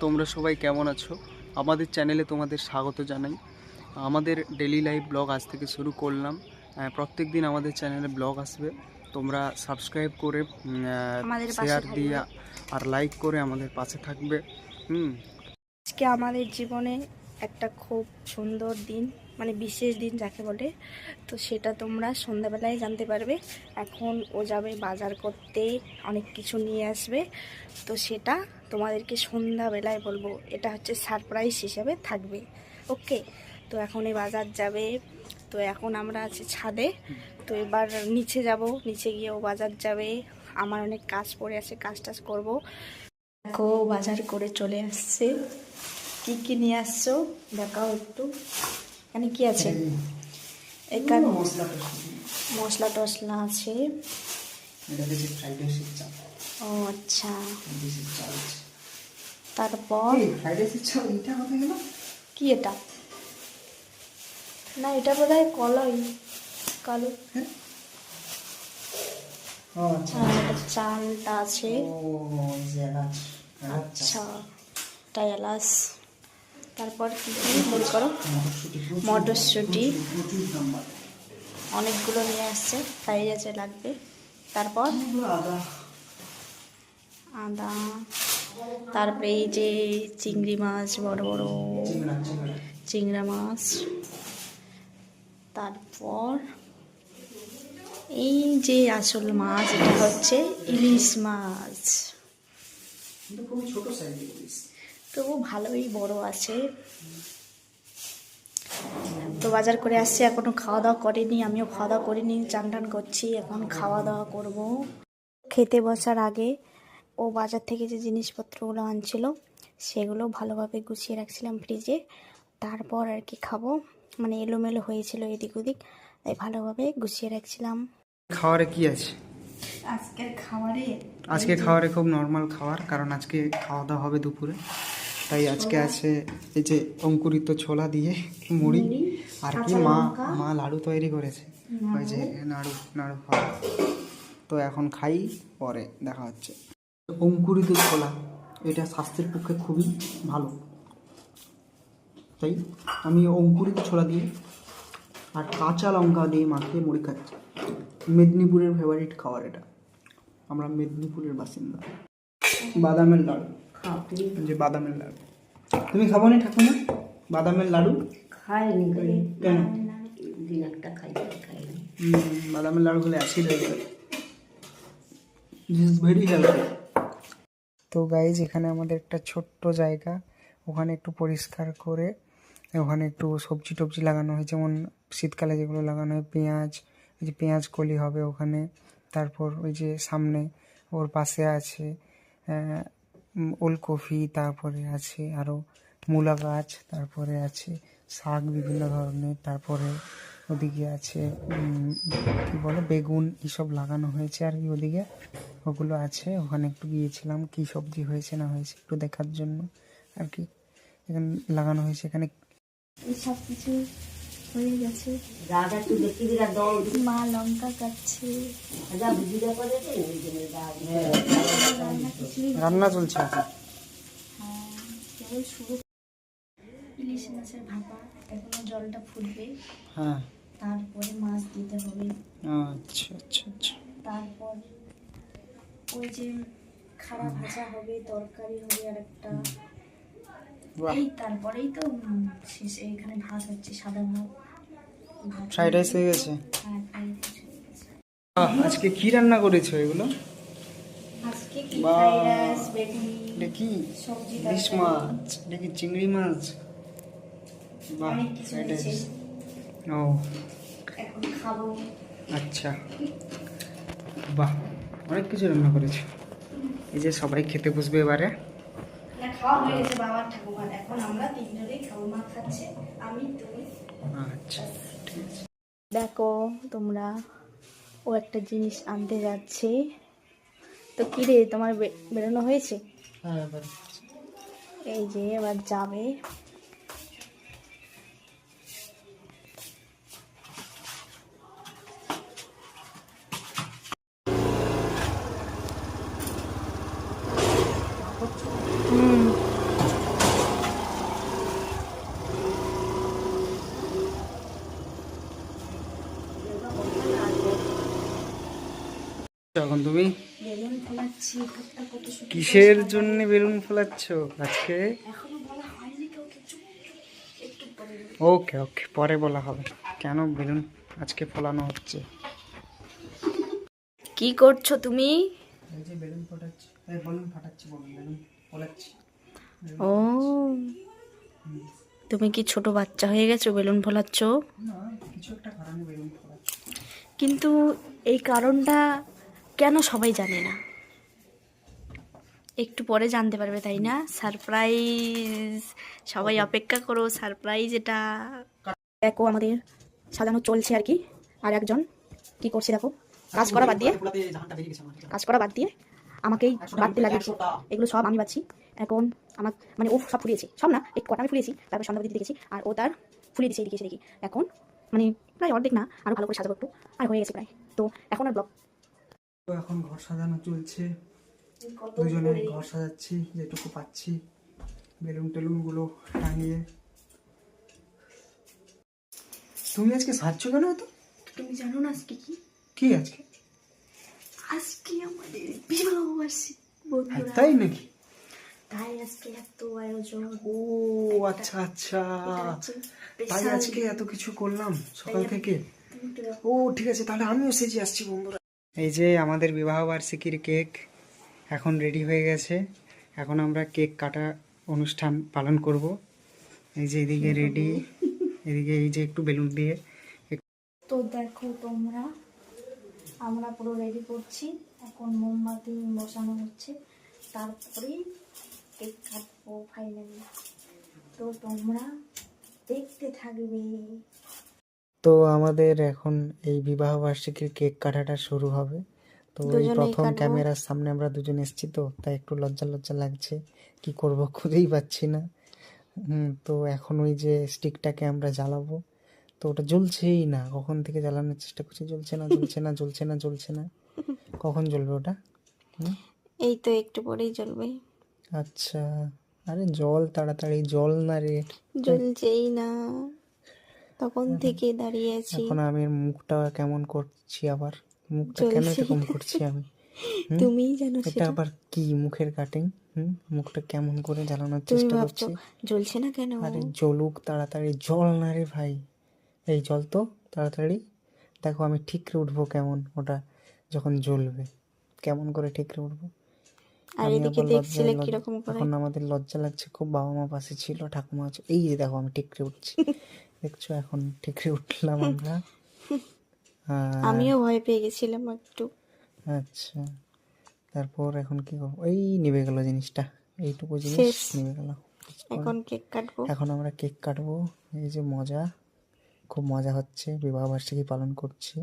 তোমরা সবাই কেমন আছো? আমাদের চ্যানেলে তোমাদের স্বাগত জানাই। আমাদের ডেলি লাইফ ব্লগ আজ থেকে শুরু করলাম। প্রত্যেক দিন আমাদের চ্যানেলে ব্লগ আসবে। তোমরা সাবস্ক্রাইব করে শেয়ার দিয়ে আর লাইক করে আমাদের পাশে থাকবে। হুম। আজকে আমাদের জীবনে একটা খুব সুন্দর দিন। মানে বিশেষ দিন যাকে বলে, তো সেটা তোমরা সন্ধ্যাবেলায় জানতে পারবে। এখন ও যাবে বাজার করতে, অনেক কিছু নিয়ে আসবে। তো সেটা তোমাদেরকে সন্ধ্যাবেলায় বলব। এটা হচ্ছে সারপ্রাইজ হিসেবে থাকবে। ওকে? তো এখন এই বাজার যাবে। তো এখন আমরা আছি ছাদে। তো এবার নিচে যাব। নিচে গিয়ে ও বাজার যাবে। আমার অনেক কাজ পড়ে আছে কাজ টাজ করব। দেখো বাজার করে চলে আসছে। কি কি নিয়ে আসছো? দেখাও একটু। এখানে কি আছে? এখানে মশলা টসলা আছে। ও আচ্ছা। তারপর? কি এটা? না এটা বোধ হয় কলই। কালো। আচ্ছা। হ্যাঁ চালটা আছে। আচ্ছা এটা এলাচ। তারপর কি কি? মনে করো, মটরশুঁটি। অনেকগুলো নিয়ে আসছে, ফ্রাইড রাইসে লাগবে। তারপর আদা। তারপরে এই যে চিংড়ি মাছ, বড় বড় চিংড়া মাছ। তারপর এই যে আসল মাছ, এটা হচ্ছে ইলিশ মাছ। ছোট তবু ভালোই বড় আছে। তো বাজার করে আসছি এখনও খাওয়া দাওয়া করিনি আমিও খাওয়া দাওয়া করিনি চান টান করছি এখন খাওয়া দাওয়া করব। খেতে বসার আগে ও বাজার থেকে যে জিনিসপত্রগুলো আনছিল সেগুলো ভালোভাবে গুছিয়ে রাখছিলাম ফ্রিজে। তারপর আর কি খাব মানে এলোমেলো হয়েছিল এদিক ওদিক তাই ভালোভাবে গুছিয়ে রাখছিলাম। খাওয়ারে কি আছে? আজকের খাবারে আজকে খাওয়ারে খুব নর্মাল খাবার কারণ আজকে খাওয়া দাওয়া হবে দুপুরে। তাই আজকে আছে এই যে অঙ্কুরিত ছোলা দিয়ে মুড়ি। আর কি মা মা লাড়ু তৈরি করেছে। ওই যে নাড়ু নাড়ু খাওয়া তো এখন খাই পরে দেখা হচ্ছে। অঙ্কুরিত ছোলা এটা স্বাস্থ্যের পক্ষে খুবই ভালো। তাই আমি অঙ্কুরিত ছোলা দিয়ে আর কাঁচা লঙ্কা দিয়ে মাখিয়ে মুড়ি খাচ্ছি। মেদিনীপুরের ফেভারিট খাবার এটা। আমরা মেদিনীপুরের বাসিন্দা। বাদামের লাড়ু। যে বাদামের লাড়ু। তুমি খাব না ঠাকুমা? বাদামের লাড়ু? খাইনি কেন? দিন একটা খাই খাইনি। বাদামের লাড়ু হলে অ্যাসিড হয়ে যাবে দিস ভেরি হেলদি তো গাইজ এখানে আমাদের একটা ছোট্ট জায়গা। ওখানে একটু পরিষ্কার করে ওখানে একটু সবজি টবজি লাগানো হয়। যেমন শীতকালে যেগুলো লাগানো হয় পেঁয়াজ ওই যে পেঁয়াজ কলি হবে ওখানে। তারপর ওই যে সামনে ওর পাশে আছে ওলকপি, তারপরে আছে আরও মূলা গাছ, তারপরে আছে শাক বিভিন্ন ধরনের, তারপরে ওদিকে আছে কি বলে, বেগুন এইসব লাগানো হয়েছে আর কি ওদিকে। ওগুলো আছে, ওখানে একটু গিয়েছিলাম, কি সবজি হয়েছে না হয়েছে একটু দেখার জন্য আর কি। এখানে লাগানো হয়েছে এখানে সব কিছু হয়ে গেছে। দাদা তুই দেখি দিলা দল মা লঙ্কা কাটছে। যা বুঝিটা করে দে ওই জন্য যা রান্না চলছে। হ্যাঁ, কেবল শুরু ইলিশ মাছের ভাপা এখনও জলটা ফুটবে। হ্যাঁ। তারপরে মাছ দিতে হবে। আচ্ছা আচ্ছা আচ্ছা। তারপর ওই যে খাড়া ভাজা হবে তরকারি হবে আর একটা এই তারপরেই তো শেষে এখানে ভাত হচ্ছে সাদা ভাত। ফ্রাইড রাইস হয়ে গেছে? হ্যাঁ আজকে কি রান্না করেছ এগুলো? আজকে কি? বাহ। ফ্রাইড রাইস বেগুনি এটা সবজি ইলিশ মাছ কি চিংড়ি মাছ? বাহ অনেক কিছু ফ্রাইড রাইস। ও। এখন খাব। আচ্ছা। বাহ অনেক কিছু রান্না করেছ। এই যে সবাই খেতে বসবে এবারে। খাওয়া হয়ে গেছে বাবার ঠাকুমার। এখন আমরা তিনজনেই খাব মা খাচ্ছে আমি তুমি। আচ্ছা দেখো তোমরা ও একটা জিনিস আনতে যাচ্ছে। তো কি রে তোমার বেরোনো হয়েছে? হ্যাঁ এই যে এবার যাবে হুম এখন তুমি? কিসের জন্য বেলুন ফোলাচ্ছ আজকে? ওকে ওকে পরে বলা হবে। কেন বেলুন আজকে ফোলানো হচ্ছে? কি করছ তুমি? ও তুমি কি ছোট বাচ্চা হয়ে গেছো বেলুন ফোলাচ্ছি। কিন্তু এই কারণটা কেন সবাই জানে না? একটু পরে জানতে পারবে তাই না? সারপ্রাইজ সবাই অপেক্ষা করো সারপ্রাইজ এটা। দেখো আমাদের সাজানো চলছে আর কি। আর একজন কি করছে দেখো? কাজ করা বাদ দিয়ে কাজ করা বাদ দিয়ে আমাকেই বাড়তে লাগিয়েছে। এগুলো সব আমি পাচ্ছি এখন আমার মানে ও সব ফুলিয়েছে সব না এক কটা আমি ফুলিয়েছি তারপর সন্ধ্যা দিতে দেখেছি আর ও তার ফুলিয়ে দিয়েছে এদিকে দেখি। এখন মানে প্রায় অর্ধেক না আরও ভালো করে সাজাবো একটু। আর হয়ে গেছে প্রায়। তো এখন আর ব্লগ তো এখন ঘর সাজানো চলছে। দুজনে ঘর সাজাচ্ছি যেটুকু পাচ্ছি। বেলুন টেলুনগুলো টাঙিয়ে তুমি আজকে সাজছো কেন তো তুমি জানো না আজকে কি? কি আজকে? আজকে আমাদের বিবাহ বার্ষিক বন্ধুরা। তাই নাকি? তাই আজকে এত আয়োজন। ও আচ্ছা আচ্ছা। তাই আজকে এত কিছু করলাম সকাল থেকে। ও ঠিক আছে তাহলে আমিও সেজে আসছি বন্ধুরা। এই যে আমাদের বিবাহ বার্ষিকীর কেক এখন রেডি হয়ে গেছে। এখন আমরা কেক কাটা অনুষ্ঠান পালন করব। এই যে এদিকে রেডি এদিকে এই যে একটু বেলুন দিয়ে তো দেখো তোমরা, আমরা পুরো রেডি করছি। এখন মোমবাতি বসানো হচ্ছে। তারপরে কেক কাটবো ফাইনালি তো তোমরা দেখতে থাকবে। তো আমাদের এখন এই বিবাহ বার্ষিকীর কেক কাটাটা শুরু হবে। তো এই প্রথম ক্যামেরার সামনে আমরা দুজন এসেছি তো তাই একটু লজ্জা লজ্জা লাগছে। কি করব খুঁজেই পাচ্ছি না। হুম তো এখন ওই যে স্টিকটাকে আমরা জ্বালাবো। তো ওটা জ্বলছেই না কখন থেকে জ্বালানোর চেষ্টা করছি জ্বলছে না জ্বলছে না জ্বলছে না জ্বলছে না। কখন জ্বলবে ওটা? এই তো একটু পরেই জ্বলবে। আচ্ছা আরে জল তাড়াতাড়ি জল না রে। জ্বলছেই না। তখন থেকে দাঁড়িয়ে আছি এখন আমি মুখটা কেমন করছি আবার? মুখটা কেন এরকম করছি আমি? তুমিই জানো সেটা। আবার কি মুখের কাটিং মুখটা কেমন করে জ্বালানোর চেষ্টা করছি? জ্বলছে না কেন? আরে জ্বলুক তাড়াতাড়ি। জল না রে ভাই। এই জল তো তাড়াতাড়ি। দেখো আমি ঠিকরে উঠবো কেমন ওটা যখন জ্বলবে। কেমন করে ঠিকরে উঠবো? আর এদিকে দেখছিলে কীরকম করে? এখন আমাদের লজ্জা লাগছে খুব বাবা মা পাশে ছিল ঠাকুমা আছে এই যে দেখো আমি ঠিকরে উঠছি। দেখছ এখন ঠিকরে উঠলাম আমরা। আমিও ভয় পেয়ে গেছিলাম একটু। আচ্ছা তারপর এখন কি করব? এই নিভে গেল জিনিসটা এইটুকু জিনিস। নিভে গেল। এখন কেক কাটবো। এখন আমরা কেক কাটবো এই যে মজা খুব মজা হচ্ছে বিবাহ বার্ষিকী পালন করছি।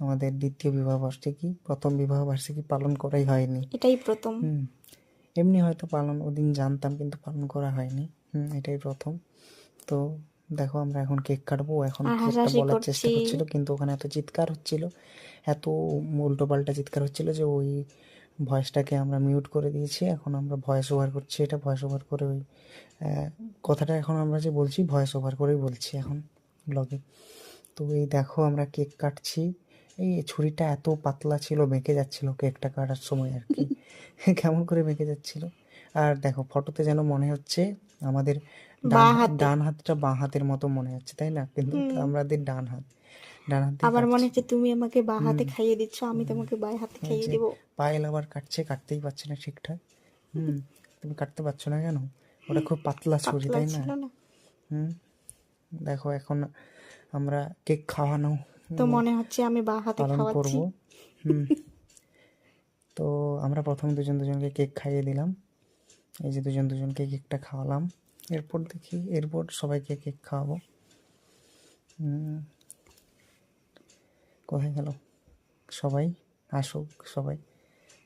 আমাদের দ্বিতীয় বিবাহ বার্ষিকী প্রথম বিবাহ বার্ষিকী পালন করাই হয়নি। এটাই প্রথম। হুম এমনি হয়তো পালন ওদিন জানতাম কিন্তু পালন করা হয়নি। হুম এটাই প্রথম। তো দেখো আমরা এখন কেক কাটবো এখন বলার চেষ্টা করছি। করছিল কিন্তু ওখানে এত চিৎকার হচ্ছিল এত উল্টো পাল্টা চিৎকার হচ্ছিল যে ওই ভয়েসটাকে আমরা মিউট করে দিয়েছি এখন আমরা ভয়েস ওভার করছি এটা ভয়েস ওভার করে ওই কথাটা এখন আমরা যে বলছি ভয়েস ওভার করেই বলছি এখন ব্লগে তো এই দেখো আমরা কেক কাটছি। এই ছুরিটা এত পাতলা ছিল বেঁকে যাচ্ছিল কেকটা কাটার সময় আর কি। কেমন করে বেঁকে যাচ্ছিল? আর দেখো ফটোতে যেন মনে হচ্ছে আমাদের ডান হাত- ডান হাতটা বাঁ হাতের মতো মনে হচ্ছে তাই না? কিন্তু আমাদের ডান হাত ডান হাত আবার। মনে হচ্ছে তুমি আমাকে বা হাতে খাইয়ে দিচ্ছ আমি তোমাকে বাই হাতে খাইয়ে দেবো। পায়েল আবার কাটছে কাটতেই পারছে না ঠিকঠাক। হুম তুমি কাটতে পারছ না কেন? ওটা খুব পাতলা ছুরি তাই না। হুম দেখো এখন আমরা কেক খাওয়ানো তো মনে হচ্ছে আমি বা হাতে খাওয়াচ্ছি। তো আমরা প্রথম দুজন দুজনকে কেক খাইয়ে দিলাম। এই যে দুজন দুজনকে কেকটা খাওয়ালাম। এরপর দেখি এরপর সবাইকে কেক খাওয়াবো। হুম, কোথায় গেল? সবাই আসুক সবাই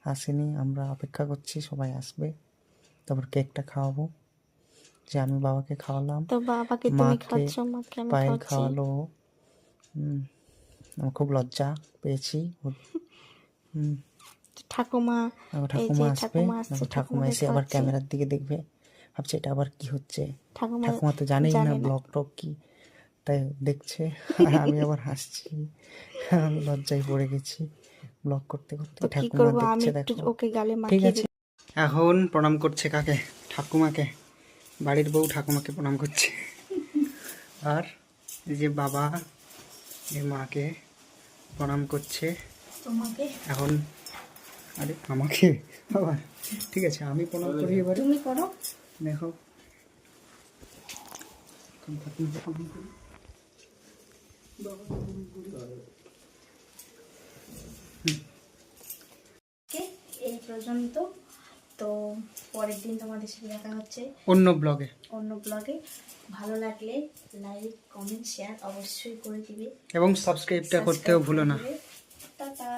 আসেনি আমরা অপেক্ষা করছি সবাই আসবে। তারপর কেকটা খাওয়াবো। যে আমি বাবাকে খাওয়ালাম তো বাবাকে তুমি খাচ্ছ মাকে আমি খাওয়াচ্ছি। খাওয়ালো। হুম, আমার খুব লজ্জা পেয়েছি। হুম, ঠাকুমা ঠাকুমা আসবে ঠাকুমা এসে আবার ক্যামেরার দিকে দেখবে ভাবছে এটা আবার কি হচ্ছে? ঠাকুমা ঠাকুমা তো জানেই না। ব্লগ টক কি তাই দেখছে আমি আবার হাসছি আমি লজ্জায় পড়ে গেছি ব্লগ করতে করতে। ঠাকুমা দেখছে দেখো। ওকে গালে ঠিক আছে। এখন প্রণাম করছে কাকে? ঠাকুমাকে। বাড়ির বউ ঠাকুমাকে প্রণাম করছে। আর এই যে বাবা এই মাকে। প্রণাম করছে। তোমাকে? এখন আরে আমাকে? বাবা ঠিক আছে আমি প্রণাম করি এবারে। তুমি করো। দেখো। এই পর্যন্ত। তো পরের দিন তোমাদের সাথে দেখা হচ্ছে। অন্য ব্লগে অন্য ব্লগে ভালো লাগলে লাইক কমেন্ট শেয়ার অবশ্যই করে দিবে। এবং সাবস্ক্রাইবটা করতেও ভুলো না। টাটা।